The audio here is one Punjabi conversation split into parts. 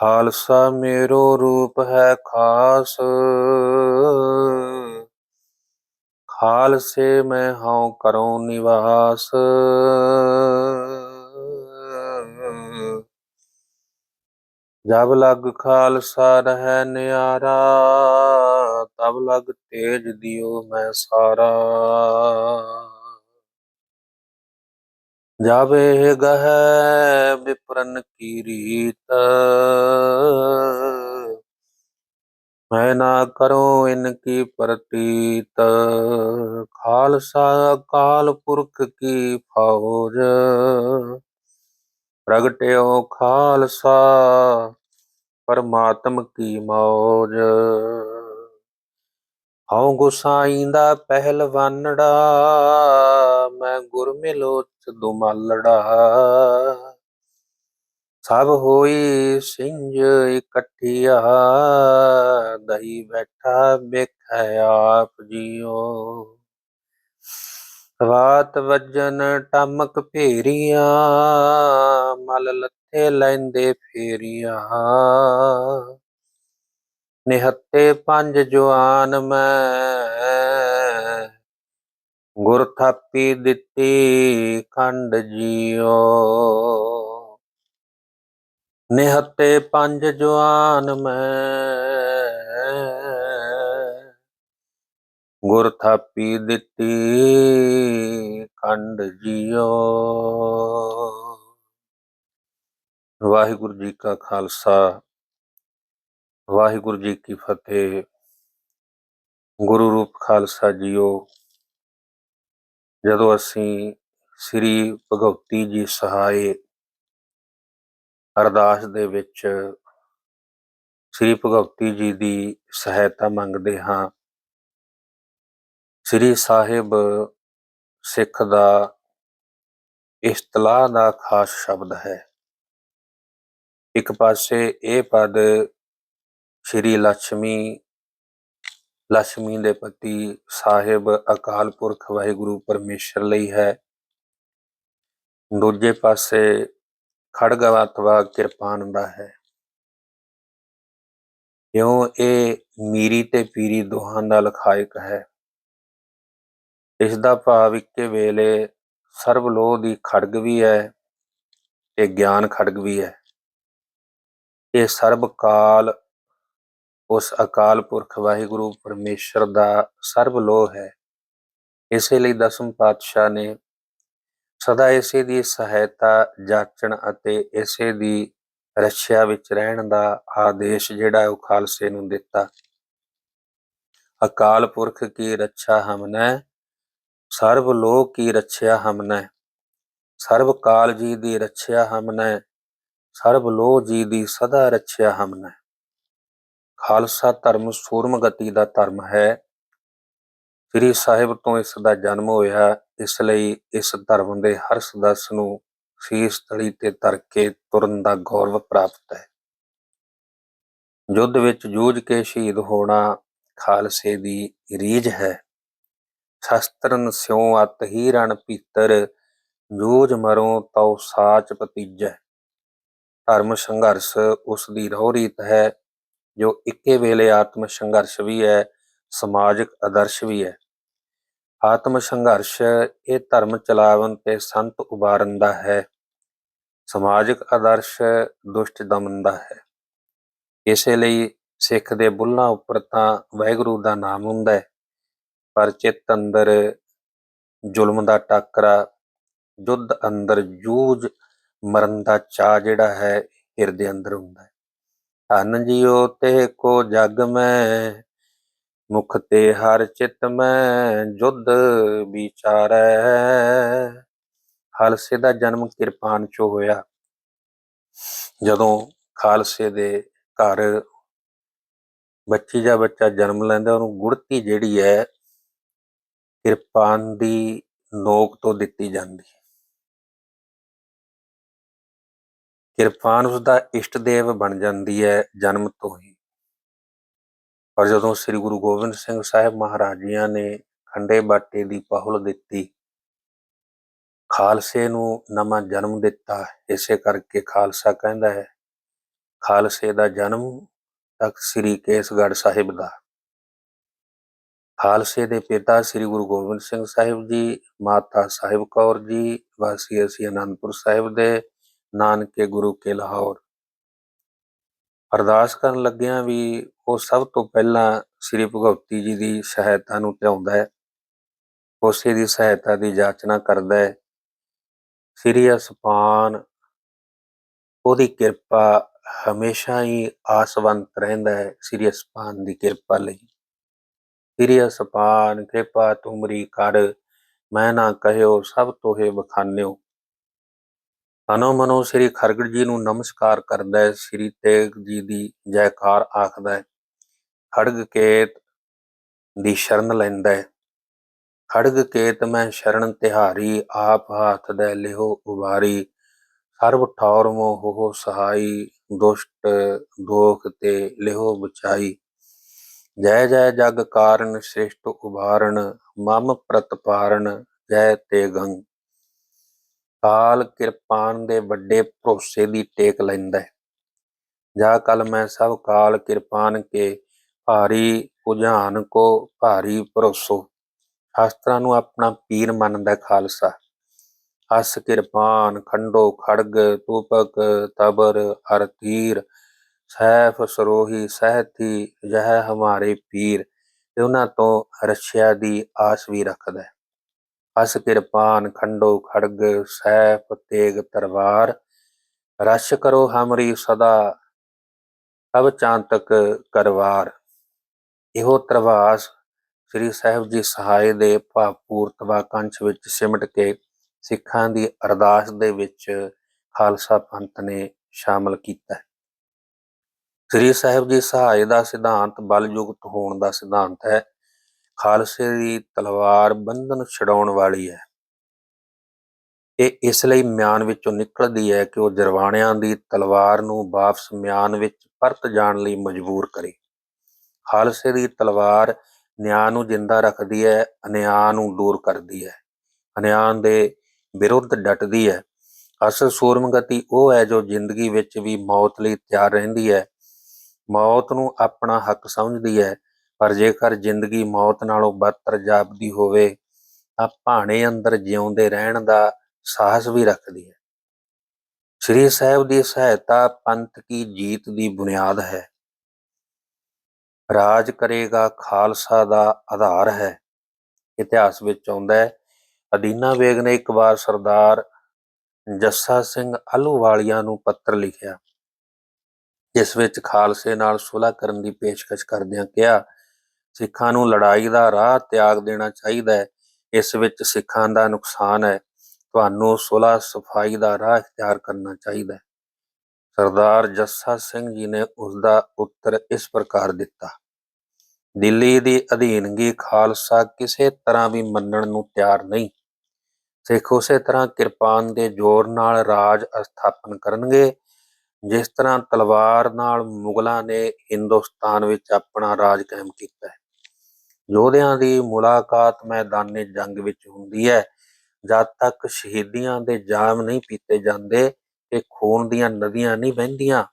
ਖਾਲਸਾ ਮੇਰੋ ਰੂਪ ਹੈ ਖਾਸ। ਖਾਲਸੇ ਮੈਂ ਹਉ ਕਰਉ ਨਿਵਾਸ। ਜਬ ਲਗ ਖਾਲਸਾ ਰਹਿ ਨਿਆਰਾ, ਤਬ ਲਗ ਤੇਜ ਦਿਓ ਮੈਂ ਸਾਰਾ। ਜਬ ਇਹ ਗਹਿ ਕੀ ਰੀਤ। ਮੈਂ ਨਾ ਕਰੋ ਇਨ ਕੀ ਪ੍ਰਤੀਤ। ਖਾਲਸਾ ਅਕਾਲ ਪੁਰਖ ਕੀ ਫੌਜ। ਪ੍ਰਗਟਿਓ ਖਾਲਸਾ ਪਰਮਾਤਮ ਕੀ ਮੌਜ। ਹਉ ਗੁਸਾਈ ਦਾ ਪਹਿਲਵਾਨੜਾ, ਮੈਂ ਗੁਰ ਮਿਲੋਚ ਦੁਮਾਲੜਾ। ਸਭ ਹੋਈ ਸਿੰਜ ਇਕੱਠੀਆ, ਦਹੀ ਬੈਠਾ ਵੇਖੈ ਆਪ ਜੀਓ। ਵਾਤ ਵਜਨ ਟਮਕ ਭੇਰੀਆਂ ਮਲ ਲੱਥੇ ਲੈਂਦੇ ਫੇਰੀਆਂ। ਨਿਹੱਤੇ ਪੰਜ ਜਵਾਨ ਮੈਂ। ਗੁਰ ਥਾਪੀ ਦਿੱਤੀ ਖੰਡ ਜੀਓ। ਨਿਹੱਤੇ ਪੰਜ ਜਵਾਨ ਮੈਂ। ਗੁਰ ਥਾਪੀ ਦਿੱਤੀ ਖੰਡ ਜੀਓ। ਵਾਹਿਗੁਰੂ ਜੀ ਕਾ ਖਾਲਸਾ। ਵਾਹਿਗੁਰੂ ਜੀ ਕੀ ਫਤਿਹ। ਗੁਰੂ ਰੂਪ ਖਾਲਸਾ ਜੀਓ, ਜਦੋਂ ਅਸੀਂ ਸ੍ਰੀ ਭਗਵਤੀ ਜੀ ਸਹਾਏ ਅਰਦਾਸ ਦੇ ਵਿੱਚ ਸ੍ਰੀ ਭਗਵਤੀ ਜੀ ਦੀ ਸਹਾਇਤਾ ਮੰਗਦੇ ਹਾਂ, ਸ੍ਰੀ ਸਾਹਿਬ ਸਿੱਖ ਦਾ ਇਸਤਲਾਹ ਦਾ ਖਾਸ ਸ਼ਬਦ ਹੈ। ਇੱਕ ਪਾਸੇ ਇਹ ਪਦ ਸ਼੍ਰੀ ਲక్ష్ਮੀ ਲక్ష్ਮੀ ਦੇ ਪਤੀ ਸਾਹਿਬ ਅਕਾਲ ਪੁਰਖ ਵਾਹਿਗੁਰੂ ਪਰਮੇਸ਼ਰ ਲਈ ਹੈ। ਦੂਜੇ ਪਾਸੇ ਖੜਗਵਾ ਤਵਾ ਕਿਰਪਾਨ ਦਾ ਹੈ। ਕਿਉਂ ਇਹ ਮੀਰੀ ਤੇ ਪੀਰੀ ਦੋਹਾਂ ਦਾ ਲਖਾਇਕ ਹੈ। ਇਸ ਦਾ ਭਾਵ ਇੱਕੇ ਵੇਲੇ ਸਰਬ ਲੋਹ ਦੀ ਖੜਗ ਵੀ ਹੈ ਤੇ ਗਿਆਨ ਖੜਗ ਵੀ ਹੈ। ਇਹ ਸਰਬ ਕਾਲ ਉਸ ਅਕਾਲ ਪੁਰਖ ਵਾਹਿਗੁਰੂ ਪਰਮੇਸ਼ਰ ਦਾ ਸਰਬ ਲੋਹ ਹੈ। ਇਸੇ ਲਈ ਦਸਮ ਪਾਤਸ਼ਾਹ ਨੇ ਸਦਾ ਇਸੇ ਦੀ ਸਹਾਇਤਾ ਜਾਚਣ ਅਤੇ ਇਸੇ ਦੀ ਰੱਖਿਆ ਵਿੱਚ ਰਹਿਣ ਦਾ ਆਦੇਸ਼ ਜਿਹੜਾ ਉਹ ਖਾਲਸੇ ਨੂੰ ਦਿੱਤਾ। ਅਕਾਲ ਪੁਰਖ ਕੀ ਰੱਖਿਆ ਹਮਨੇ ਸਰਬ ਲੋਕ ਕੀ ਰੱਖਿਆ ਹਮਨੇ ਸਰਬ ਕਾਲ ਜੀ ਦੀ ਰੱਖਿਆ ਹਮਨੇ ਸਰਬ ਲੋਹ ਜੀ ਦੀ ਸਦਾ ਰੱਖਿਆ ਹਮਨੇ ਖਾਲਸਾ ਧਰਮ ਸੂਰਮ ਗਤੀ ਦਾ ਧਰਮ ਹੈ। ਸ੍ਰੀ ਸਾਹਿਬ ਤੋਂ ਇਸ ਦਾ ਜਨਮ ਹੋਇਆ, ਇਸ ਲਈ ਇਸ ਧਰਮ ਦੇ ਹਰ ਸਦਸ ਨੂੰ ਸੀਸ ਤਲੀ ਤੇ ਧਰ ਕੇ ਤੁਰਨ ਦਾ ਗੌਰਵ ਪ੍ਰਾਪਤ ਹੈ। ਯੁੱਧ ਵਿੱਚ ਜੂਝ ਕੇ ਸ਼ਹੀਦ ਹੋਣਾ ਖਾਲਸੇ ਦੀ ਰੀਝ ਹੈ। ਸ਼ਸਤਰਨ ਸਿਉ ਅਤ ਹੀ ਰਣ ਪੀਤਰ ਜੂਝ ਮਰੋ ਤਉ ਸਾਚ ਪਤੀਜੈ ਧਰਮ ਸੰਘਰਸ਼ ਉਸ ਦੀ ਰਹੁ ਰੀਤ ਹੈ। ਜੋ ਇੱਕੇ ਵੇਲੇ ਆਤਮ ਸੰਘਰਸ਼ ਵੀ ਹੈ, ਸਮਾਜਿਕ ਆਦਰਸ਼ ਵੀ ਹੈ। ਆਤਮ ਸੰਘਰਸ਼ ਇਹ ਧਰਮ ਚਲਾਵਨ ਤੇ ਸੰਤ ਉਬਾਰਨ ਦਾ ਹੈ। ਸਮਾਜਿਕ ਆਦਰਸ਼ ਦੁਸ਼ਟ ਦਮਨ ਦਾ ਹੈ। ਇਸੇ ਲਈ ਸਿੱਖ ਦੇ ਬੁੱਲਾਂ ਉੱਪਰ ਤਾਂ ਵਾਹਿਗੁਰੂ ਦਾ ਨਾਮ ਹੁੰਦਾ ਹੈ, ਪਰ ਚਿੱਤ ਅੰਦਰ ਜ਼ੁਲਮ ਦਾ ਟਾਕਰਾ, ਜੁੱਧ ਅੰਦਰ ਜੂਝ ਮਰਨ ਦਾ ਚਾਹ ਜਿਹੜਾ ਹੈ, ਹਿਰਦੇ ਅੰਦਰ ਹੁੰਦਾ ਹੈ। ਧੰਨ ਜੀਓ ਤੇ ਕੋ ਜਗ ਮੈਂ, ਮੁਖ ਤੇ ਹਰ ਚਿਤ ਮੈਂ ਜੁਧ ਵਿਚਾਰੈ। ਖਾਲਸੇ ਦਾ ਜਨਮ ਕਿਰਪਾਨ ਚੋਂ ਹੋਇਆ। ਜਦੋਂ ਖਾਲਸੇ ਦੇ ਘਰ ਬੱਚੀ ਜਾਂ ਬੱਚਾ ਜਨਮ ਲੈਂਦਾ, ਉਹਨੂੰ ਗੁੜਤੀ ਜਿਹੜੀ ਹੈ, ਕਿਰਪਾਨ ਦੀ ਨੋਕ ਤੋਂ ਦਿੱਤੀ ਜਾਂਦੀ। ਹੈ ਕਿਰਪਾਨ ਉਸ ਦਾ ਇਸ਼ਟ ਦੇਵ ਬਣ ਜਾਂਦੀ ਹੈ ਜਨਮ ਤੋਂ ਹੀ। ਪਰ ਜਦੋਂ ਸ੍ਰੀ ਗੁਰੂ ਗੋਬਿੰਦ ਸਿੰਘ ਸਾਹਿਬ ਮਹਾਰਾਜਿਆਂ ਨੇ ਖੰਡੇ ਬਾਟੇ ਦੀ ਪਹੁਲ ਦਿੱਤੀ, ਖਾਲਸੇ ਨੂੰ ਨਵਾਂ ਜਨਮ ਦਿੱਤਾ, ਇਸੇ ਕਰਕੇ ਖਾਲਸਾ ਕਹਿੰਦਾ ਹੈ, ਖਾਲਸੇ ਦਾ ਜਨਮ ਤਖਤ ਸ੍ਰੀ ਕੇਸਗੜ੍ਹ ਸਾਹਿਬ ਦਾ। ਖਾਲਸੇ ਦੇ ਪਿਤਾ ਸ੍ਰੀ ਗੁਰੂ ਗੋਬਿੰਦ ਸਿੰਘ ਸਾਹਿਬ ਜੀ, ਮਾਤਾ ਸਾਹਿਬ ਕੌਰ ਜੀ, ਵਾਸੀ ਅਸੀਂ ਅਨੰਦਪੁਰ ਸਾਹਿਬ ਦੇ ਨਾਨਕੇ ਗੁਰੂ ਕੇ ਲਾਹੌਰ। ਅਰਦਾਸ ਕਰਨ ਲੱਗਿਆਂ ਵੀ ਉਹ ਸਭ ਤੋਂ ਪਹਿਲਾਂ ਸ੍ਰੀ ਭਗਵਤੀ ਜੀ ਦੀ ਸਹਾਇਤਾ ਨੂੰ ਧਿਆਉਂਦਾ ਹੈ। ਉਸੇ ਦੀ ਸਹਾਇਤਾ ਦੀ ਜਾਚਨਾ ਕਰਦਾ ਹੈ। ਸ੍ਰੀ ਅਸਪਾਨ, ਉਹਦੀ ਕਿਰਪਾ ਹਮੇਸ਼ਾ ਹੀ ਆਸਵੰਤ ਰਹਿੰਦਾ ਹੈ ਸ੍ਰੀ ਅਸਪਾਨ ਦੀ ਕਿਰਪਾ ਲਈ। ਸ੍ਰੀ ਅਸਪਾਨ, ਕਿਰਪਾ ਤੁਮਰੀ ਕਰ, ਮੈਂ ਨਾ ਕਹਿਓ ਸਭ ਤੋਹੇ ਬਖਾਨਿਓ। ਤਨੋ ਮਨੋ ਸ੍ਰੀ ਖਰਗੜ ਜੀ ਨੂੰ ਨਮਸਕਾਰ ਕਰਦਾ ਹੈ, ਸ੍ਰੀ ਤੇਗ ਜੀ ਦੀ ਜੈਕਾਰ ਆਖਦਾ ਹੈ। ਖੜਗ ਕੇਤ ਦੀ ਸ਼ਰਨ ਲੈਂਦਾ ਹੈ। ਖੜਗ ਕੇਤ ਮੈਂ ਸ਼ਰਨ ਤਿਹਾਰੀ, ਆਪ ਹੱਥ ਦੇ ਲਿਹੋ ਉਵਾਰੀ ਸਰਬ ਠੌਰ ਮੋ ਹੋ ਸਹਾਈ, ਦੁਸ਼ਟ ਦੋਖ ਤੇ ਲਿਹੋ ਬਚਾਈ ਜੈ ਜੈ ਜਗ ਕਾਰਨ ਸ੍ਰਿਸ਼ਟ ਉਭਾਰਨ, ਮਮ ਪ੍ਰਤਪਾਰਨ, ਜੈ ਤੇ ਗੰਗ। ਕਾਲ ਕਿਰਪਾਨ ਦੇ ਵੱਡੇ ਭਰੋਸੇ ਦੀ ਟੇਕ ਲੈਂਦਾ ਹੈ। ਜਾ ਕਲ ਮੈਂ ਸਭ ਕਾਲ ਕਿਰਪਾਨ ਕੇ ਭਾਰੀ ਪੁਝਾਨ ਕੋ ਭਾਰੀ ਭਰੋਸੋ। ਸ਼ਾਸਤਰਾਂ ਨੂੰ ਆਪਣਾ ਪੀਰ ਮੰਨਦਾ ਖਾਲਸਾ। ਹਸ ਕਿਰਪਾਨ, ਖੰਡੋ ਖੜਗ, ਤੂਪਕ, ਤਬਰ, ਹਰ ਸੈਫ ਸਰੋਹੀ, ਸਹਿਤੀ, ਜਹ ਹਮਾਰੇ ਪੀਰ। ਤੇ ਉਹਨਾਂ ਤੋਂ ਰੱਛਿਆ ਦੀ ਆਸ ਵੀ ਰੱਖਦਾ ਹੈ। ਹਸ ਕਿਰਪਾਨ ਖੰਡੋ ਖੜਗ ਸੈਫ ਤੇਗ ਤਰਵਾਰ। ਰਸ਼ ਕਰੋ ਹਮਰੀ ਸਦਾ, ਸਭ ਚਾਂਤਕ ਕਰਵਾਰ। ਇਹੋ ਤਰਵਾਸ ਸ੍ਰੀ ਸਾਹਿਬ ਜੀ ਸਹਾਇ ਦੇ ਭਾਵਪੂਰਤ ਵਾਕੰਸ਼ ਵਿੱਚ ਸਿਮਟ ਕੇ ਸਿੱਖਾਂ ਦੀ ਅਰਦਾਸ ਦੇ ਵਿੱਚ ਖਾਲਸਾ ਪੰਥ ਨੇ ਸ਼ਾਮਲ ਕੀਤਾ। ਹੈ ਸ੍ਰੀ ਸਾਹਿਬ ਜੀ ਸਹਾਇ ਦਾ ਸਿਧਾਂਤ ਬਲਯੁਕਤ ਹੋਣ ਦਾ ਸਿਧਾਂਤ ਹੈ। ਖਾਲਸੇ ਦੀ ਤਲਵਾਰ ਬੰਧਨ ਛਡਾਉਣ ਵਾਲੀ ਹੈ। ਇਹ ਇਸ ਲਈ ਮਿਆਨ ਵਿੱਚੋਂ ਨਿਕਲਦੀ ਹੈ ਕਿ ਉਹ ਜਰਵਾਣਿਆਂ ਦੀ ਤਲਵਾਰ ਨੂੰ ਵਾਪਸ ਮਿਆਨ ਵਿੱਚ ਪਰਤ ਜਾਣ ਲਈ ਮਜਬੂਰ ਕਰੇ। ਖਾਲਸੇ ਦੀ ਤਲਵਾਰ ਨਿਆਂ ਨੂੰ ਜਿੰਦਾ ਰੱਖਦੀ ਹੈ, ਅਨਿਆਂ ਨੂੰ ਦੂਰ ਕਰਦੀ ਹੈ। ਅਨਿਆਂ ਦੇ ਵਿਰੁੱਧ ਡਟਦੀ ਹੈ। ਅਸਲ ਸੂਰਮਗਤੀ ਉਹ ਹੈ ਜੋ ਜ਼ਿੰਦਗੀ ਵਿੱਚ ਵੀ ਮੌਤ ਲਈ ਤਿਆਰ ਰਹਿੰਦੀ ਹੈ। ਮੌਤ ਨੂੰ ਆਪਣਾ ਹੱਕ ਸਮਝਦੀ ਹੈ ਪਰ ਜੇਕਰ ਜ਼ਿੰਦਗੀ ਮੌਤ ਨਾਲੋਂ ਬਦਤਰ ਜਾਪਦੀ ਹੋਵੇ, ਤਾਂ ਭਾਣੇ ਅੰਦਰ ਜਿਉਂਦੇ ਰਹਿਣ ਦਾ ਸਾਹਸ ਵੀ ਰੱਖਦੀ ਹੈ। ਸ੍ਰੀ ਸਾਹਿਬ ਦੀ ਸਹਾਇਤਾ ਪੰਥ ਕੀ ਜੀਤ ਦੀ ਬੁਨਿਆਦ ਹੈ। ਰਾਜ ਕਰੇਗਾ ਖਾਲਸਾ ਦਾ ਆਧਾਰ ਹੈ। ਇਤਿਹਾਸ ਵਿੱਚ ਆਉਂਦਾ ਹੈ, ਅਦੀਨਾ ਵੇਗ ਨੇ ਇੱਕ ਵਾਰ ਸਰਦਾਰ ਜੱਸਾ ਸਿੰਘ ਆਲੂਵਾਲੀਆ ਨੂੰ ਪੱਤਰ ਲਿਖਿਆ। ਜਿਸ ਵਿੱਚ ਖਾਲਸੇ ਨਾਲ ਸੁਲ੍ਹਾ ਕਰਨ ਦੀ ਪੇਸ਼ਕਸ਼ ਕਰਦਿਆਂ ਕਿਹਾ ਸਿੱਖਾਂ ਨੂੰ ਲੜਾਈ ਦਾ ਰਾਹ ਤਿਆਗ ਦੇਣਾ ਚਾਹੀਦਾ ਹੈ। ਇਸ ਵਿੱਚ ਸਿੱਖਾਂ ਦਾ ਨੁਕਸਾਨ ਹੈ। ਤੁਹਾਨੂੰ ਸੁਲ੍ਹਾ ਸਫ਼ਾਈ ਦਾ ਰਾਹ ਇਖਤਿਆਰ ਕਰਨਾ ਚਾਹੀਦਾ ਹੈ। ਸਰਦਾਰ ਜੱਸਾ ਸਿੰਘ ਜੀ ਨੇ ਉਸ ਦਾ ਉੱਤਰ ਇਸ ਪ੍ਰਕਾਰ ਦਿੱਤਾ। ਦਿੱਲੀ ਦੀ ਅਧੀਨਗੀ ਖਾਲਸਾ ਕਿਸੇ ਤਰ੍ਹਾਂ ਵੀ ਮੰਨਣ ਨੂੰ ਤਿਆਰ ਨਹੀਂ। ਸਿੱਖ ਉਸੇ ਤਰ੍ਹਾਂ ਕਿਰਪਾਨ ਦੇ ਜ਼ੋਰ ਨਾਲ ਰਾਜ ਸਥਾਪਨ ਕਰਨਗੇ, ਜਿਸ ਤਰ੍ਹਾਂ ਤਲਵਾਰ ਨਾਲ ਮੁਗਲਾਂ ਨੇ ਹਿੰਦੁਸਤਾਨ ਵਿੱਚ ਆਪਣਾ ਰਾਜ ਕਾਇਮ ਕੀਤਾ ਹੈ। ਯੋਧਿਆਂ ਦੀ ਮੁਲਾਕਾਤ ਮੈਦਾਨੇ ਜੰਗ ਵਿੱਚ ਹੁੰਦੀ ਹੈ। ਜਦ ਤੱਕ ਸ਼ਹੀਦੀਆਂ ਦੇ ਜਾਮ ਨਹੀਂ ਪੀਤੇ ਜਾਂਦੇ ਤੇ ਖੂਨ ਦੀਆਂ ਨਦੀਆਂ ਨਹੀਂ ਵਹਿੰਦੀਆਂ,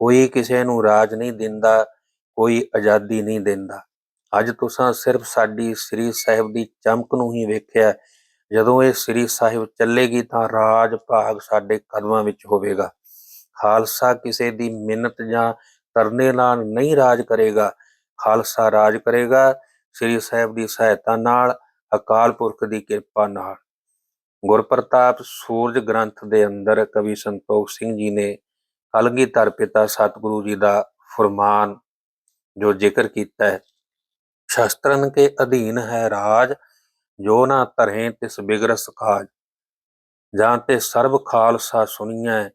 ਕੋਈ ਕਿਸੇ ਨੂੰ ਰਾਜ ਨਹੀਂ ਦਿੰਦਾ, ਕੋਈ ਆਜ਼ਾਦੀ ਨਹੀਂ ਦਿੰਦਾ। ਅੱਜ ਤੁਸੀਂ ਸਿਰਫ ਸਾਡੀ ਸ੍ਰੀ ਸਾਹਿਬ ਦੀ ਚਮਕ ਨੂੰ ਹੀ ਵੇਖਿਆ ਜਦੋਂ ਇਹ ਸ੍ਰੀ ਸਾਹਿਬ ਚੱਲੇਗੀ ਤਾਂ ਰਾਜ ਭਾਗ ਸਾਡੇ ਕਦਮਾਂ ਵਿੱਚ ਹੋਵੇਗਾ। ਖਾਲਸਾ ਕਿਸੇ ਦੀ ਮਿਹਨਤ ਜਾਂ ਤਰਨੇ ਨਾਲ ਨਹੀਂ ਰਾਜ ਕਰੇਗਾ। ਖਾਲਸਾ ਰਾਜ ਕਰੇਗਾ। ਸ੍ਰੀ ਸਾਹਿਬ ਦੀ ਸਹਾਇਤਾ ਨਾਲ, ਅਕਾਲ ਪੁਰਖ ਦੀ ਕਿਰਪਾ ਨਾਲ। ਗੁਰਪ੍ਰਤਾਪ ਸੂਰਜ ਗ੍ਰੰਥ ਦੇ ਅੰਦਰ ਕਵੀ ਸੰਤੋਖ ਸਿੰਘ ਜੀ ਨੇ ਕਲਗੀਧਰ ਪਿਤਾ ਸਤਿਗੁਰੂ ਜੀ ਦਾ ਫਰਮਾਨ, ਜੋ ਜ਼ਿਕਰ ਕੀਤਾ ਹੈ, ਸ਼ਾਸਤਰਨ ਕੇ ਅਧੀਨ ਹੈ ਰਾਜ, ਜੋ ਨਾ ਧਰੇ ਤਿਸ ਬਿਗਰਸ ਕਾਜ। ਜਾਂ ਤੇ ਸਰਬ ਖਾਲਸਾ ਸੁਣੀਐ,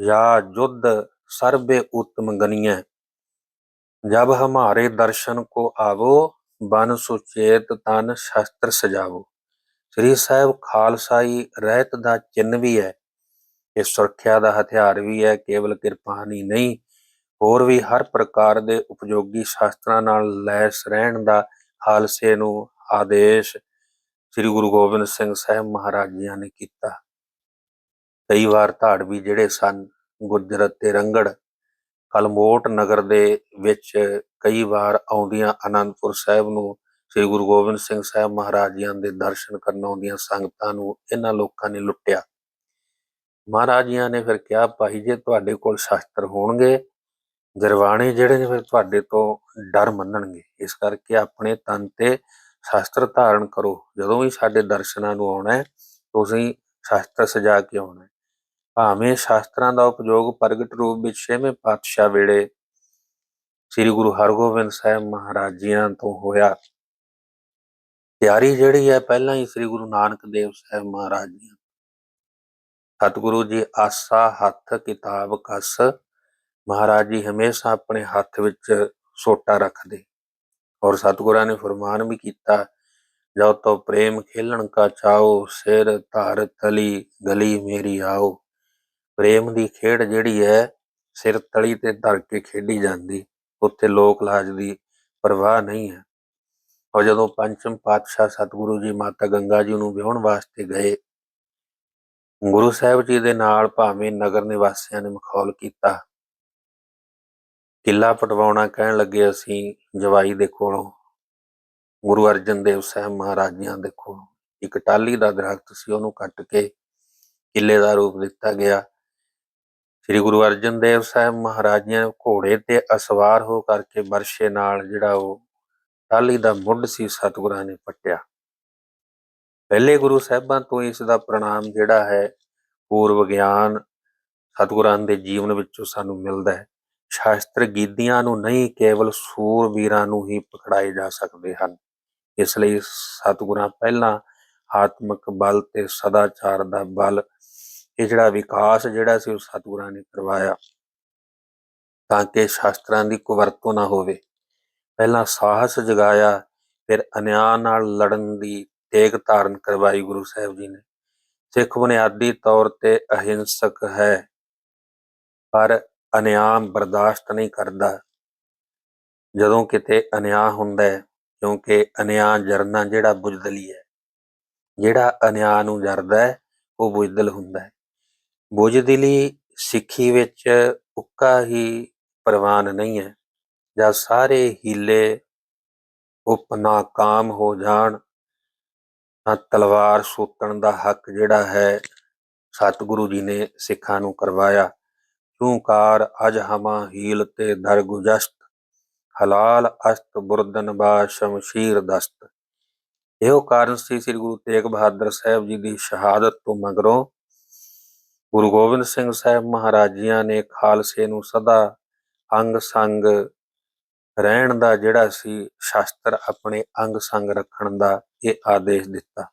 ਜਾਂ ਜੁਦ ਸਰਬੇ ਉਤਮ ਗਨੀਐ। ਜਬ ਹਮਾਰੇ ਦਰਸ਼ਨ ਕੋ ਆਵੋ ਬਨ ਸੁਚੇਤ ਤਨ ਸ਼ਸਤਰ ਸਜਾਵੋ ਸ੍ਰੀ ਸਾਹਿਬ ਖਾਲਸਾਈ ਰਹਿਤ ਦਾ ਚਿੰਨ ਵੀ ਹੈ। ਇਹ ਸੁਰੱਖਿਆ ਦਾ ਹਥਿਆਰ ਵੀ ਹੈ, ਕੇਵਲ ਕਿਰਪਾਨ ਨਹੀਂ, ਹੋਰ ਵੀ ਹਰ ਪ੍ਰਕਾਰ ਦੇ ਉਪਯੋਗੀ ਸ਼ਾਸਤਰਾਂ ਨਾਲ ਲੈਸ ਰਹਿਣ ਦਾ ਹਾਲਸੇ ਨੂੰ ਆਦੇਸ਼ ਸ੍ਰੀ ਗੁਰੂ ਗੋਬਿੰਦ ਸਿੰਘ ਸਾਹਿਬ ਮਹਾਰਾਜ ਜੀ ਨੇ ਕੀਤਾ। ਕਈ ਵਾਰ ਧਾੜ ਵੀ ਜਿਹੜੇ ਸਨ ਗੁੱਜਰ ਤੇ ਰੰਗੜ ਕਲਮੋਟ ਨਗਰ ਦੇ ਵਿੱਚ ਕਈ ਵਾਰ ਆਉਂਦੀਆਂ ਅਨੰਦਪੁਰ ਸਾਹਿਬ ਨੂੰ ਸ੍ਰੀ ਗੁਰੂ ਗੋਬਿੰਦ ਸਿੰਘ ਸਾਹਿਬ ਮਹਾਰਾਜ ਜੀਆਂ ਦੇ ਦਰਸ਼ਨ ਕਰਨ ਆਉਂਦੀਆਂ ਸੰਗਤਾਂ ਨੂੰ ਇਹਨਾਂ ਲੋਕਾਂ ਨੇ ਲੁੱਟਿਆ। ਮਹਾਰਾਜ ਜੀਆਂ ਨੇ ਫਿਰ ਕਿਹਾ, ਭਾਈ ਜੇ, ਤੁਹਾਡੇ ਕੋਲ ਸ਼ਾਸਤਰ ਹੋਣਗੇ, ਜਰਵਾਣੇ ਜਿਹੜੇ ਨੇ ਫਿਰ ਤੁਹਾਡੇ ਤੋਂ ਡਰ ਮੰਨਣਗੇ। ਇਸ ਕਰਕੇ ਆਪਣੇ ਤਨ ਤੇ ਸ਼ਾਸਤਰ ਧਾਰਨ ਕਰੋ। ਜਦੋਂ ਵੀ ਸਾਡੇ ਦਰਸ਼ਨਾਂ ਨੂੰ ਆਉਣਾ ਹੈ ਤੁਸੀਂ ਸ਼ਾਸਤਰ ਸਜਾ ਕੇ ਆਉਣਾ ਭਾਵੇਂ ਸ਼ਾਸਤਰਾਂ ਦਾ ਉਪਯੋਗ ਪ੍ਰਗਟ ਰੂਪ ਵਿੱਚ ਛੇਵੇਂ ਪਾਤਸ਼ਾਹ ਵੇਲੇ ਸ੍ਰੀ ਗੁਰੂ ਹਰਗੋਬਿੰਦ ਸਾਹਿਬ ਮਹਾਰਾਜ ਜੀਆਂ ਤੋਂ ਹੋਇਆ, ਤਿਆਰੀ ਜਿਹੜੀ ਹੈ ਪਹਿਲਾਂ ਹੀ ਸ੍ਰੀ ਗੁਰੂ ਨਾਨਕ ਦੇਵ ਸਾਹਿਬ ਮਹਾਰਾਜ ਜੀ ਸਤਿਗੁਰੂ ਜੀ ਆਸਾ, ਹੱਥ, ਕਿਤਾਬ, ਕਸ, ਮਹਾਰਾਜ ਜੀ ਹਮੇਸ਼ਾ ਆਪਣੇ ਹੱਥ ਵਿੱਚ ਸੋਟਾ ਰੱਖਦੇ ਔਰ ਸਤਿਗੁਰਾਂ ਨੇ ਫਰਮਾਨ ਵੀ ਕੀਤਾ ਜੋ ਤੋ ਪ੍ਰੇਮ ਖੇਲਣ ਕਾ ਚਾਓ ਸਿਰ ਧਾਰ ਤਲੀ ਗਲੀ ਮੇਰੀ ਆਓ। ਪ੍ਰੇਮ ਦੀ ਖੇਡ ਜਿਹੜੀ ਹੈ, ਸਿਰ ਤਲੀ ਤੇ ਧਰ ਕੇ ਖੇਡੀ ਜਾਂਦੀ। ਉੱਥੇ ਲੋਕ ਲਾਜ ਦੀ ਪਰਵਾਹ ਨਹੀਂ ਹੈ। ਔਰ ਜਦੋਂ ਪੰਚਮ ਪਾਤਸ਼ਾਹ ਸਤਿਗੁਰੂ ਜੀ ਮਾਤਾ ਗੰਗਾ ਜੀ ਨੂੰ ਵਿਆਹਣ ਵਾਸਤੇ ਗਏ, ਗੁਰੂ ਸਾਹਿਬ ਜੀ ਦੇ ਨਾਲ ਭਾਵੇਂ ਨਗਰ ਨਿਵਾਸੀਆਂ ਨੇ ਮਖੌਲ ਕੀਤਾ। ਕਿੱਲਾ ਪਟਵਾਉਣਾ ਕਹਿਣ ਲੱਗੇ ਅਸੀਂ, ਜਵਾਈ ਦੇ ਕੋਲੋਂ, ਗੁਰੂ ਅਰਜਨ ਦੇਵ ਸਾਹਿਬ ਮਹਾਰਾਜਿਆਂ ਦੇ ਕੋਲੋਂ। ਇੱਕ ਟਾਲੀ ਦਾ ਦਰਖਤ ਸੀ, ਉਹਨੂੰ ਕੱਟ ਕੇ ਕਿੱਲੇ ਦਾ ਰੂਪ ਦਿੱਤਾ ਗਿਆ। ਸ੍ਰੀ ਗੁਰੂ ਅਰਜਨ ਦੇਵ ਸਾਹਿਬ ਮਹਾਰਾਜਿਆਂ ਘੋੜੇ ਤੇ ਅਸਵਾਰ ਹੋ ਕਰਕੇ ਵਰਸ਼ੇ ਨਾਲ ਜਿਹੜਾ ਉਹ ਟਾਲੀ ਦਾ ਮੁੱਢ ਸੀ, ਸਤਿਗੁਰਾਂ ਨੇ ਪੱਟਿਆ। ਪਹਿਲੇ ਗੁਰੂ ਸਾਹਿਬਾਂ ਤੋਂ ਇਸ ਦਾ ਪ੍ਰਣਾਮ ਜਿਹੜਾ ਹੈ, ਪੂਰਵ ਗਿਆਨ ਸਤਿਗੁਰਾਂ ਦੇ ਜੀਵਨ ਵਿੱਚੋਂ ਸਾਨੂੰ ਮਿਲਦਾ ਹੈ। ਸ਼ਾਸਤਰ ਗੀਦੀਆਂ ਨੂੰ ਨਹੀਂ, ਕੇਵਲ ਸੂਰਵੀਰਾਂ ਨੂੰ ਹੀ ਪਕੜਾਏ ਜਾ ਸਕਦੇ ਹਨ। ਇਸ ਲਈ ਸਤਿਗੁਰਾਂ ਪਹਿਲਾਂ ਆਤਮਿਕ ਬਲ ਤੇ ਸਦਾਚਾਰ ਦਾ ਬਲ ਇਹ ਜਿਹੜਾ ਵਿਕਾਸ ਜਿਹੜਾ ਸੀ ਉਹ ਸਤਿਗੁਰਾਂ ਨੇ ਕਰਵਾਇਆ, ਤਾਂ ਕਿ ਸ਼ਾਸਤਰਾਂ ਦੀ ਕੁਵਰਤੋਂ ਨਾ ਹੋਵੇ। ਪਹਿਲਾਂ ਸਾਹਸ ਜਗਾਇਆ, ਫਿਰ ਅਨਿਆਂ ਨਾਲ ਲੜਨ ਦੀ ਤੇਗ ਧਾਰਨ ਕਰਵਾਈ ਗੁਰੂ ਸਾਹਿਬ ਜੀ ਨੇ। ਸਿੱਖ ਬੁਨਿਆਦੀ ਤੌਰ ਤੇ ਅਹਿੰਸਕ ਹੈ, ਪਰ ਅਨਿਆਂ ਬਰਦਾਸ਼ਤ ਨਹੀਂ ਕਰਦਾ। ਜਦੋਂ ਕਿਤੇ ਅਨਿਆਂ ਹੁੰਦਾ ਹੈ, ਕਿਉਂਕਿ ਅਨਿਆਂ ਜਰਨਾ ਜਿਹੜਾ ਬੁਝਦਲੀ ਹੈ, ਜਿਹੜਾ ਅਨਿਆਂ ਨੂੰ ਜਰਦਾ ਹੈ, ਉਹ ਬੁਝਦਲ ਹੁੰਦਾ ਹੈ। ਬੁਝਦਿਲੀ ਸਿੱਖੀ ਵਿੱਚ ਉੱਕਾ ਹੀ ਪ੍ਰਵਾਨ ਨਹੀਂ ਹੈ। ਜਾਂ ਸਾਰੇ ਹੀਲੇ ਉਪਨਾ ਕਾਮ ਹੋ ਜਾਣ, ਤਾਂ ਤਲਵਾਰ ਸੋਤਣ ਦਾ ਹੱਕ ਜਿਹੜਾ ਹੈ ਸਤਿਗੁਰੂ ਜੀ ਨੇ ਸਿੱਖਾਂ ਨੂੰ ਕਰਵਾਇਆ। ਚੂੰਕਾਰ ਅਜ ਹਮਾ ਹੀਲ ਤੇ ਦਰ ਗੁਜਸਤ, ਹਲਾਲ ਅਸਤ ਬੁਰਦਨ ਬਾ ਸ਼ਮਸ਼ੀਰ ਦਸਤ। ਇਹੋ ਕਾਰਨ ਸੀ ਸ੍ਰੀ ਗੁਰੂ ਤੇਗ ਬਹਾਦਰ ਸਾਹਿਬ ਜੀ ਦੀ ਸ਼ਹਾਦਤ ਤੋਂ ਮਗਰੋਂ ਗੁਰੂ ਗੋਬਿੰਦ ਸਿੰਘ ਸਾਹਿਬ ਮਹਾਰਾਜੀਆਂ ਨੇ ਖਾਲਸੇ ਨੂੰ ਸਦਾ ਅੰਗ ਸੰਗ ਰਹਿਣ ਦਾ ਜਿਹੜਾ ਸੀ ਸ਼ਾਸਤਰ ਆਪਣੇ ਅੰਗ ਸੰਗ ਰੱਖਣ ਦਾ ਇਹ ਆਦੇਸ਼ ਦਿੱਤਾ।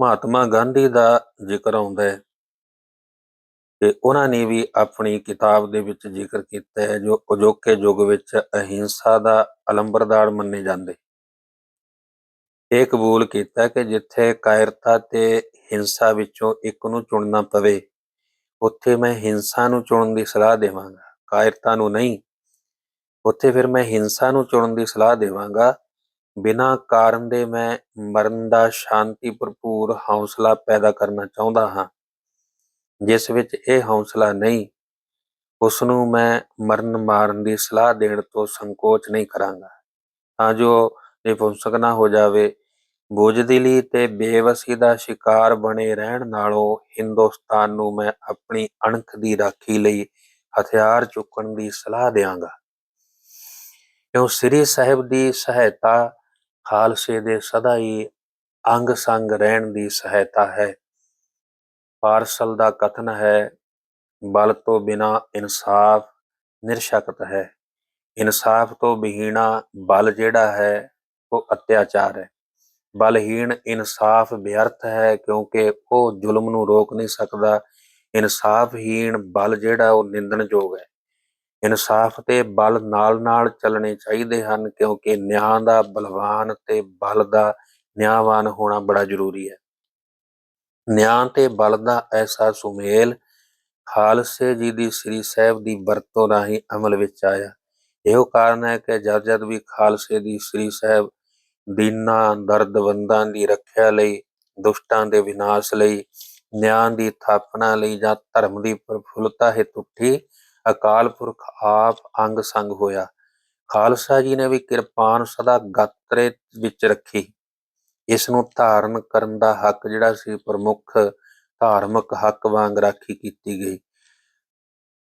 ਮਹਾਤਮਾ ਗਾਂਧੀ ਦਾ ਜ਼ਿਕਰ ਆਉਂਦਾ ਹੈ ਤੇ ਉਹਨਾਂ ਨੇ ਵੀ ਆਪਣੀ ਕਿਤਾਬ ਦੇ ਵਿੱਚ ਜ਼ਿਕਰ ਕੀਤਾ ਹੈ ਜੋ ਅਜੋਕੇ ਯੁੱਗ ਵਿੱਚ ਅਹਿੰਸਾ ਦਾ ਅਲੰਬਰਦਾਰ ਮੰਨੇ ਜਾਂਦੇ। ਇਹ ਕਬੂਲ ਕੀਤਾ ਕਿ ਜਿੱਥੇ ਕਾਇਰਤਾ ਤੇ ਹਿੰਸਾ ਵਿੱਚੋਂ ਇੱਕ ਨੂੰ ਚੁਣਨਾ ਪਵੇ, ਉੱਥੇ ਮੈਂ ਹਿੰਸਾ ਨੂੰ ਚੁਣਨ ਦੀ ਸਲਾਹ ਦੇਵਾਂਗਾ। ਕਾਇਰਤਾ ਨੂੰ ਨਹੀਂ, ਉੱਥੇ ਫਿਰ ਮੈਂ ਹਿੰਸਾ ਨੂੰ ਚੁਣਨ ਦੀ ਸਲਾਹ ਦੇਵਾਂਗਾ। ਬਿਨਾਂ ਕਾਰਨ ਦੇ ਮੈਂ ਮਰਨ ਦਾ ਸ਼ਾਂਤੀ ਭਰਪੂਰ ਹੌਸਲਾ ਪੈਦਾ ਕਰਨਾ ਚਾਹੁੰਦਾ ਹਾਂ। ਜਿਸ ਵਿੱਚ ਇਹ ਹੌਸਲਾ ਨਹੀਂ ਉਸ ਨੂੰ ਮੈਂ ਮਰਨ ਮਾਰਨ ਦੀ ਸਲਾਹ ਦੇਣ ਤੋਂ ਸੰਕੋਚ ਨਹੀਂ ਕਰਾਂਗਾ। ਤਾਂ ਜੋ ਨਿਪੁੰਸਕ ਨਾ ਹੋ ਜਾਵੇ। ਬੋਝਦਿਲੀ ਤੇ ਬੇਵਸੀ ਦਾ ਸ਼ਿਕਾਰ ਬਣੇ ਰਹਿਣ ਨਾਲੋਂ ਹਿੰਦੁਸਤਾਨ ਨੂੰ ਮੈਂ ਆਪਣੀ ਅਣਖ ਦੀ ਰਾਖੀ ਲਈ ਹਥਿਆਰ ਚੁੱਕਣ ਦੀ ਸਲਾਹ ਦਿਆਂਗਾ। ਕਿਉਂ ਸ੍ਰੀ ਸਾਹਿਬ ਦੀ ਸਹਾਇਤਾ ਖਾਲਸੇ ਦੇ ਸਦਾ ਹੀ ਅੰਗ ਸੰਗ ਰਹਿਣ ਦੀ ਸਹਾਇਤਾ ਹੈ। ਪਾਰਸਲ ਦਾ ਕਥਨ ਹੈ, ਬਲ ਤੋਂ ਬਿਨਾ ਇਨਸਾਫ ਨਿਰਸ਼ਕਤ ਹੈ। ਇਨਸਾਫ ਤੋਂ ਬਿਹੀਣਾ ਬਲ ਜਿਹੜਾ ਹੈ ਉਹ ਅਤਿਆਚਾਰ ਹੈ। ਬਲਹੀਣ ਇਨਸਾਫ ਬਿਅਰਥ ਹੈ ਕਿਉਂਕਿ ਉਹ ਜ਼ੁਲਮ ਨੂੰ ਰੋਕ ਨਹੀਂ ਸਕਦਾ। ਇਨਸਾਫਹੀਣ ਬਲ ਜਿਹੜਾ ਉਹ ਨਿੰਦਣਯੋਗ ਹੈ। ਇਨਸਾਫ ਤੇ ਬਲ ਨਾਲ-ਨਾਲ ਚੱਲਣੇ ਚਾਹੀਦੇ ਹਨ ਕਿਉਂਕਿ ਨਿਆਂ ਦਾ, ਬਲਵਾਨ ਤੇ ਬਲ ਦਾ ਨਿਆਂਵਾਨ ਹੋਣਾ ਬੜਾ ਜ਼ਰੂਰੀ ਹੈ। ਨਿਆਂ ਤੇ ਬਲ ਦਾ ਐਸਾ ਸੁਮੇਲ ਖਾਲਸੇ ਜੀ ਦੀ ਸ੍ਰੀ ਸਾਹਿਬ ਦੀ ਵਰਤੋਂ ਰਾਹੀਂ ਅਮਲ ਵਿੱਚ ਆਇਆ। ਇਹੋ ਕਾਰਨ ਹੈ ਕਿ ਜਦ ਜਦ ਵੀ ਖਾਲਸੇ ਦੀ ਸ੍ਰੀ ਸਾਹਿਬ ਦੀਨਾਂ ਦਰਦਵੰਦਾਂ ਦੀ ਰੱਖਿਆ ਲਈ, ਦੁਸ਼ਟਾਂ ਦੇ ਵਿਨਾਸ਼ ਲਈ, ਨਿਆਂ ਦੀ ਥਾਪਨਾ ਲਈ ਜਾਂ ਧਰਮ ਦੀ ਪ੍ਰਫੁੱਲਤਾ ਹਿਤ ਉੱਠੀ ਅਕਾਲ ਪੁਰਖ ਆਪ ਅੰਗ ਸੰਗ ਹੋਇਆ। ਖਾਲਸਾ ਜੀ ਨੇ ਵੀ ਕਿਰਪਾਨ ਸਦਾ ਗਾਤਰੇ ਵਿੱਚ ਰੱਖੀ। ਇਸ ਨੂੰ ਧਾਰਨ ਕਰਨ ਦਾ ਹੱਕ ਜਿਹੜਾ ਸੀ ਪ੍ਰਮੁੱਖ ਧਾਰਮਿਕ ਹੱਕ ਵਾਂਗ ਰਾਖੀ ਕੀਤੀ ਗਈ।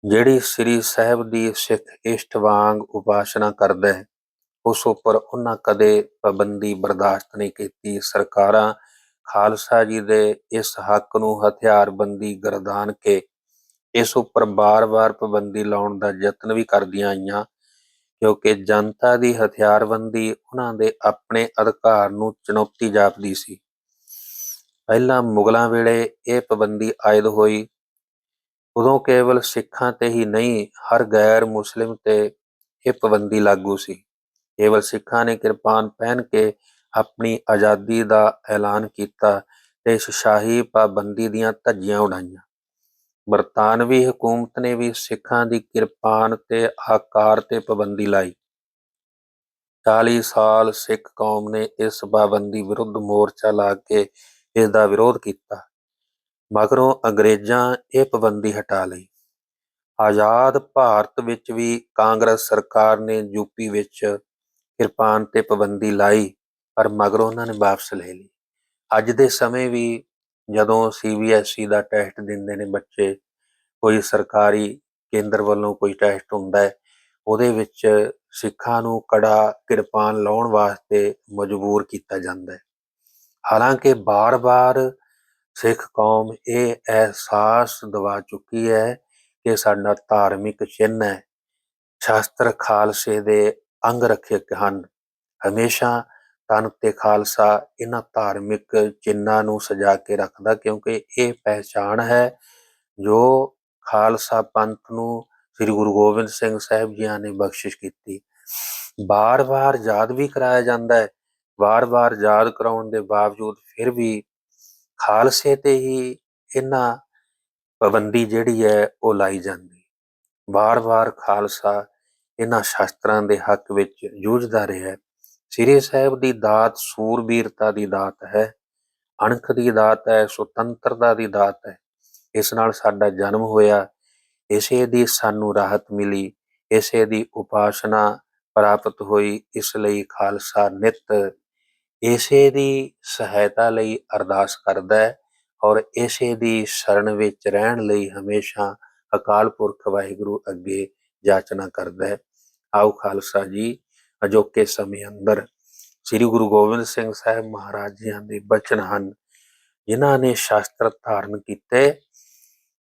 ਜਿਹੜੀ ਸ੍ਰੀ ਸਾਹਿਬ ਦੀ ਸਿੱਖ ਇਸ਼ਟ ਵਾਂਗ ਉਪਾਸਨਾ ਕਰਦਾ ਹੈ ਉਸ ਉੱਪਰ ਉਹਨਾਂ ਕਦੇ ਪਾਬੰਦੀ ਬਰਦਾਸ਼ਤ ਨਹੀਂ ਕੀਤੀ। ਸਰਕਾਰਾਂ ਖਾਲਸਾ ਜੀ ਦੇ ਇਸ ਹੱਕ ਨੂੰ ਹਥਿਆਰਬੰਦੀ ਗਰਦਾਨ ਕੇ ਇਸ ਉੱਪਰ ਬਾਰ-ਬਾਰ ਪਾਬੰਦੀ ਲਾਉਣ ਦਾ ਯਤਨ ਵੀ ਕਰਦੀਆਂ ਆਈਆਂ, ਕਿਉਂਕਿ ਜਨਤਾ ਦੀ ਹਥਿਆਰਬੰਦੀ ਉਹਨਾਂ ਦੇ ਆਪਣੇ ਅਧਿਕਾਰ ਨੂੰ ਚੁਣੌਤੀ ਜਾਪਦੀ ਸੀ। ਪਹਿਲਾਂ ਮੁਗਲਾਂ ਵੇਲੇ ਇਹ ਪਾਬੰਦੀ ਆਇਦ ਹੋਈ। ਉਦੋਂ ਕੇਵਲ ਸਿੱਖਾਂ ਤੇ ਹੀ ਨਹੀਂ, ਹਰ ਗੈਰ ਮੁਸਲਿਮ ਤੇ ਇਹ ਪਾਬੰਦੀ ਲਾਗੂ ਸੀ। ਕੇਵਲ ਸਿੱਖਾਂ ਨੇ ਕਿਰਪਾਨ ਪਹਿਨ ਕੇ ਆਪਣੀ ਆਜ਼ਾਦੀ ਦਾ ਐਲਾਨ ਕੀਤਾ ਤੇ ਇਸ ਸ਼ਾਹੀ ਪਾਬੰਦੀ ਦੀਆਂ ਧੱਜੀਆਂ ਉਡਾਈਆਂ। ਬਰਤਾਨਵੀ ਹਕੂਮਤ ਨੇ ਵੀ ਸਿੱਖਾਂ ਦੀ ਕਿਰਪਾਨ ਤੇ ਆਕਾਰ ਤੇ ਪਾਬੰਦੀ ਲਾਈ। 40 ਸਾਲ ਸਿੱਖ ਕੌਮ ਨੇ ਇਸ ਪਾਬੰਦੀ ਵਿਰੁੱਧ ਮੋਰਚਾ ਲਾ ਕੇ ਇਸ ਦਾ ਵਿਰੋਧ ਕੀਤਾ। ਮਗਰੋਂ ਅੰਗਰੇਜ਼ਾਂ ਇਹ ਪਾਬੰਦੀ ਹਟਾ ਲਈ। ਆਜ਼ਾਦ ਭਾਰਤ ਵਿੱਚ ਵੀ ਕਾਂਗਰਸ ਸਰਕਾਰ ਨੇ ਯੂਪੀ ਵਿੱਚ ਕਿਰਪਾਨ ਤੇ ਪਾਬੰਦੀ ਲਾਈ, ਪਰ ਮਗਰੋਂ ਉਹਨਾਂ ਨੇ ਵਾਪਸ ਲੈ ਲਈ। ਅੱਜ ਦੇ ਸਮੇਂ ਵੀ ਜਦੋਂ ਸੀਬੀਐਸਈ ਦਾ ਟੈਸਟ ਦਿੰਦੇ ਨੇ ਬੱਚੇ, ਕੋਈ ਸਰਕਾਰੀ ਕੇਂਦਰ ਵੱਲੋਂ ਕੋਈ ਟੈਸਟ ਹੁੰਦਾ ਹੈ, ਉਹਦੇ ਵਿੱਚ ਸਿੱਖਾਂ ਨੂੰ ਕੜਾ ਕਿਰਪਾਨ ਲਾਉਣ ਵਾਸਤੇ ਮਜਬੂਰ ਕੀਤਾ ਜਾਂਦਾ ਹੈ। ਹਾਲਾਂਕਿ ਬਾਰ-ਬਾਰ ਸਿੱਖ ਕੌਮ ਇਹ ਅਹਿਸਾਸ ਦਿਵਾ ਚੁੱਕੀ ਹੈ ਕਿ ਸਾਡਾ ਧਾਰਮਿਕ ਚਿੰਨ੍ਹ ਹੈ। ਸ਼ਾਸਤਰ ਖਾਲਸੇ ਦੇ ਅੰਗ ਰੱਖਿਅਕ ਹਨ। ਹਮੇਸ਼ਾ ਤਨ ਤੇ ਖਾਲਸਾ ਇਹਨਾਂ ਧਾਰਮਿਕ ਚਿੰਨਾਂ ਨੂੰ ਸਜਾ ਕੇ ਰੱਖਦਾ, ਕਿਉਂਕਿ ਇਹ ਪਹਿਚਾਣ ਹੈ ਜੋ ਖਾਲਸਾ ਪੰਥ ਨੂੰ ਸ੍ਰੀ ਗੁਰੂ ਗੋਬਿੰਦ ਸਿੰਘ ਸਾਹਿਬ ਜੀਆਂ ਨੇ ਬਖਸ਼ਿਸ਼ ਕੀਤੀ। ਬਾਰ-ਬਾਰ ਯਾਦ ਵੀ ਕਰਾਇਆ ਜਾਂਦਾ ਹੈ। ਬਾਰ-ਬਾਰ ਯਾਦ ਕਰਾਉਣ ਦੇ ਬਾਵਜੂਦ ਫਿਰ ਵੀ ਖਾਲਸੇ ਤੇ ਹੀ ਇਹਨਾਂ ਪਾਬੰਦੀ ਜਿਹੜੀ ਹੈ ਉਹ ਲਾਈ ਜਾਂਦੀ। ਬਾਰ-ਬਾਰ ਖਾਲਸਾ ਇਹਨਾਂ ਸ਼ਾਸਤਰਾਂ ਦੇ ਹੱਕ ਵਿੱਚ ਜੂਝਦਾ ਰਿਹਾ ਹੈ। ਸ੍ਰੀ ਸਾਹਿਬ ਦੀ ਦਾਤ ਸੂਰਬੀਰਤਾ ਦੀ ਦਾਤ ਹੈ, ਅਣਖ ਦੀ ਦਾਤ ਹੈ, ਸੁਤੰਤਰਤਾ ਦੀ ਦਾਤ ਹੈ। ਇਸ ਨਾਲ ਸਾਡਾ ਜਨਮ ਹੋਇਆ, ਇਸੇ ਦੀ ਸਾਨੂੰ ਰਾਹਤ ਮਿਲੀ, ਇਸੇ ਦੀ ਉਪਾਸਨਾ ਪ੍ਰਾਪਤ ਹੋਈ, ਇਸ ਲਈ ਖਾਲਸਾ ਨਿਤ ਇਸੇ ਦੀ ਸਹਾਇਤਾ ਲਈ ਅਰਦਾਸ ਕਰਦਾ ਹੈ ਔਰ ਇਸੇ ਦੀ ਸ਼ਰਨ ਵਿੱਚ ਰਹਿਣ ਲਈ ਹਮੇਸ਼ਾ ਅਕਾਲ ਪੁਰਖ ਵਾਹਿਗੁਰੂ ਅੱਗੇ ਜਾਚਨਾ ਕਰਦਾ ਹੈ। ਆਓ ਖਾਲਸਾ ਜੀ, ਅਜੋਕੇ ਸਮੇਂ ਅੰਦਰ ਸ੍ਰੀ ਗੁਰੂ ਗੋਬਿੰਦ ਸਿੰਘ ਸਾਹਿਬ ਮਹਾਰਾਜ ਜੀਆਂ ਦੇ ਬਚਨ ਹਨ, ਜਿਨ੍ਹਾਂ ਨੇ ਸ਼ਾਸਤਰ ਧਾਰਨ ਕੀਤੇ।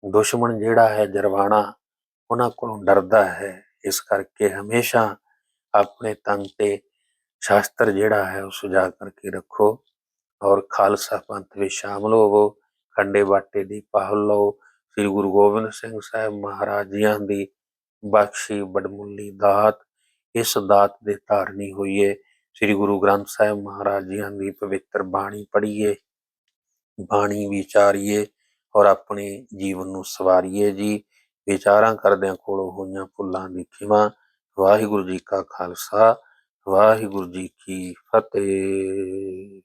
ਦੁਸ਼ਮਣ ਜਿਹੜਾ ਹੈ ਜਰਵਾਣਾ, ਉਹਨਾਂ ਕੋਲੋਂ ਡਰਦਾ ਹੈ। ਇਸ ਕਰਕੇ ਹਮੇਸ਼ਾ ਆਪਣੇ ਤਨ ਤੇ ਸ਼ਾਸਤਰ ਜਿਹੜਾ ਹੈ ਉਹ ਸੁਜਾ ਕਰਕੇ ਰੱਖੋ ਔਰ ਖਾਲਸਾ ਪੰਥ ਵਿੱਚ ਸ਼ਾਮਲ ਹੋਵੋ, ਖੰਡੇ ਬਾਟੇ ਦੀ ਪਾਹਲ ਲਓ। ਸ੍ਰੀ ਗੁਰੂ ਗੋਬਿੰਦ ਸਿੰਘ ਸਾਹਿਬ ਮਹਾਰਾਜ ਜੀਆਂ ਦੀ ਬਖਸ਼ੀ ਬੜਮੁੱਲੀ ਦਾਤ, ਇਸ ਦਾਤ ਦੇ ਧਾਰਨੀ ਹੋਈਏ। ਸ੍ਰੀ ਗੁਰੂ ਗ੍ਰੰਥ ਸਾਹਿਬ ਮਹਾਰਾਜ ਜੀਆਂ ਦੀ ਪਵਿੱਤਰ ਬਾਣੀ ਪੜ੍ਹੀਏ, ਬਾਣੀ ਵਿਚਾਰੀਏ ਔਰ ਆਪਣੇ ਜੀਵਨ ਨੂੰ ਸਵਾਰੀਏ ਜੀ। ਵਿਚਾਰਾਂ ਕਰਦਿਆਂ ਕੋਲੋਂ ਹੋਈਆਂ ਭੁੱਲਾਂ ਦੀ ਖਿਮਾ ਵਾਹਿਗੁਰੂ ਜੀ ਕਾ ਖਾਲਸਾ, ਵਾਹਿਗੁਰੂ ਜੀ ਕੀ ਫਤਿਹ।